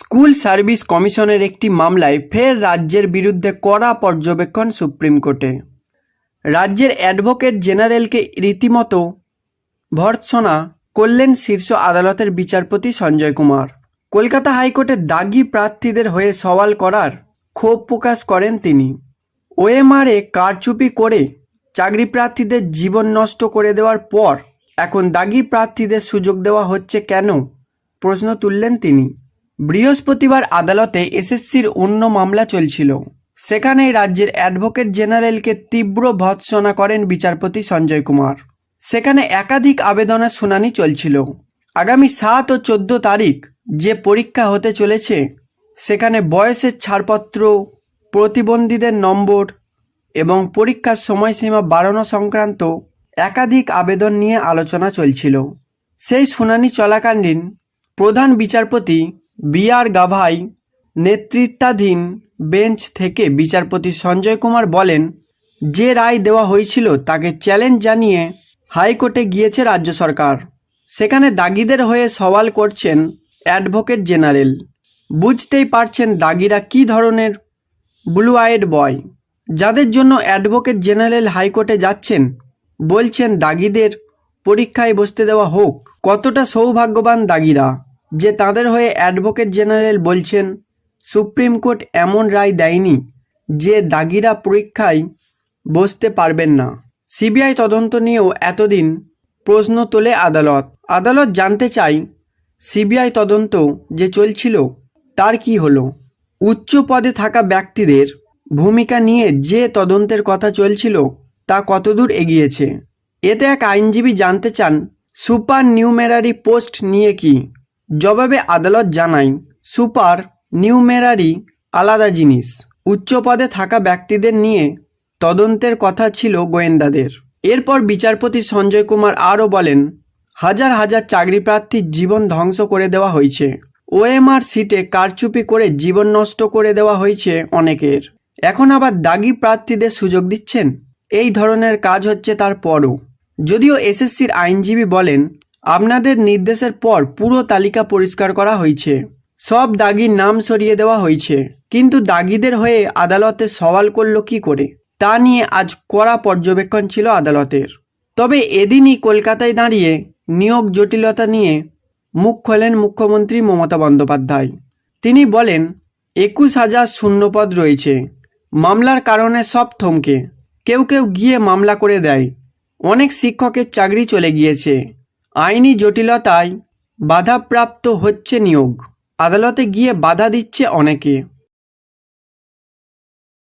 School service কমিশনের একটি মামলায় ফের রাজ্যের বিরুদ্ধে কড়া পর্যবেক্ষণ সুপ্রিম কোর্টে। রাজ্যের অ্যাডভোকেট জেনারেলকে রীতিমতো ভর্ৎসনা করলেন শীর্ষ আদালতের বিচারপতি সঞ্জয় কুমার। কলকাতা হাইকোর্টে দাগি প্রার্থীদের হয়ে সওয়াল করার ক্ষোভ প্রকাশ করেন তিনি। ওএমআরে কারচুপি করে চাকরি প্রার্থীদের জীবন নষ্ট করে দেওয়ার পর এখন দাগি প্রার্থীদের সুযোগ দেওয়া হচ্ছে কেন? প্রশ্ন তুললেন তিনি। বৃহস্পতিবার আদালতে এসএসসির অন্য মামলা চলছিল। সেখানে রাজ্যের অ্যাডভোকেট জেনারেলকে তীব্র ভৎসনা করেন বিচারপতি সঞ্জয় কুমার। সেখানে একাধিক আবেদনের শুনানি চলছিল। আগামী সাত ও চোদ্দ তারিখ যে পরীক্ষা হতে চলেছে, সেখানে বয়সের ছাড়পত্র, প্রতিবন্ধীদের নম্বর এবং পরীক্ষার সময়সীমা বাড়ানো সংক্রান্ত একাধিক আবেদন নিয়ে আলোচনা চলছিল। সেই শুনানি চলাকালীন প্রধান বিচারপতি বি আর গাভাই নেতৃত্বাধীন বেঞ্চ থেকে বিচারপতি সঞ্জয় কুমার বলেন, যে রায় দেওয়া হয়েছিল তাকে চ্যালেঞ্জ জানিয়ে হাইকোর্টে গিয়েছে রাজ্য সরকার। সেখানে দাগিদের হয়ে সওয়াল করছেন অ্যাডভোকেট জেনারেল। বুঝতেই পারছেন দাগিরা কী ধরনের ব্লু আইড বয়। যাদের জন্য অ্যাডভোকেট জেনারেল হাইকোর্টে যাচ্ছেন, বলছেন দাগিদের পরীক্ষায় বসতে দেওয়া হোক। কতটা সৌভাগ্যবান দাগিরা। যে তাদের হয়ে অ্যাডভোকেট জেনারেল বলছেন, সুপ্রিম কোর্ট এমন রায় দেয়নি যে দাগিরা পরীক্ষায় বসতে পারবেন না। সিবিআই তদন্ত নিয়েও এতদিন প্রশ্ন তোলে আদালত। আদালত জানতে চাই সিবিআই তদন্ত যে চলছিল তার কি হলো। উচ্চ পদে থাকা ব্যক্তিদের ভূমিকা নিয়ে যে তদন্তের কথা চলছিল তা কতদূর এগিয়েছে? এতে এক আইনজীবী জানতে চান, সুপার নিউমেরারি পোস্ট নিয়ে কি? জবাবে আদালত জানায়, সুপার নিউমেরারি আলাদা জিনিস। উচ্চ পদে থাকা ব্যক্তিদের নিয়ে তদন্তের কথা ছিল গোয়েন্দাদের। এরপর বিচারপতি সঞ্জয় কুমার আরও বলেন, হাজার হাজার চাকরি প্রার্থীর জীবন ধ্বংস করে দেওয়া হয়েছে। ওএমআর সিটে কারচুপি করে জীবন নষ্ট করে দেওয়া হয়েছে অনেকের। এখন আবার দাগি প্রার্থীদের সুযোগ দিচ্ছেন? এই ধরনের কাজ হচ্ছে তার পরও। যদিও এসএসসির আইনজীবী বলেন আপনাদের নির্দেশের পর পুরো তালিকা পরিষ্কার করা হয়েছে। সব দাগির নাম সরিয়ে দেওয়া হয়েছে। কিন্তু দাগিদের হয়ে আদালতে সওয়াল করল কি করে? তা নিয়ে আজ কড়া পর্যবেক্ষণ ছিল আদালতের। তবে এদিনই কলকাতায় দাঁড়িয়ে নিয়োগ জটিলতা নিয়ে মুখ খোলেন মুখ্যমন্ত্রী মমতা বন্দ্যোপাধ্যায়। তিনি বলেন, একুশ হাজার শূন্যপদ রয়েছে। মামলার কারণে সব থমকে। কেউ কেউ গিয়ে মামলা করে দেয়। অনেক শিক্ষকের চাকরি চলে গিয়েছে। আইনি জটিলতায় বাধাপ্রাপ্ত হচ্ছে নিয়োগ। আদালতে গিয়ে বাধা দিচ্ছে অনেকে।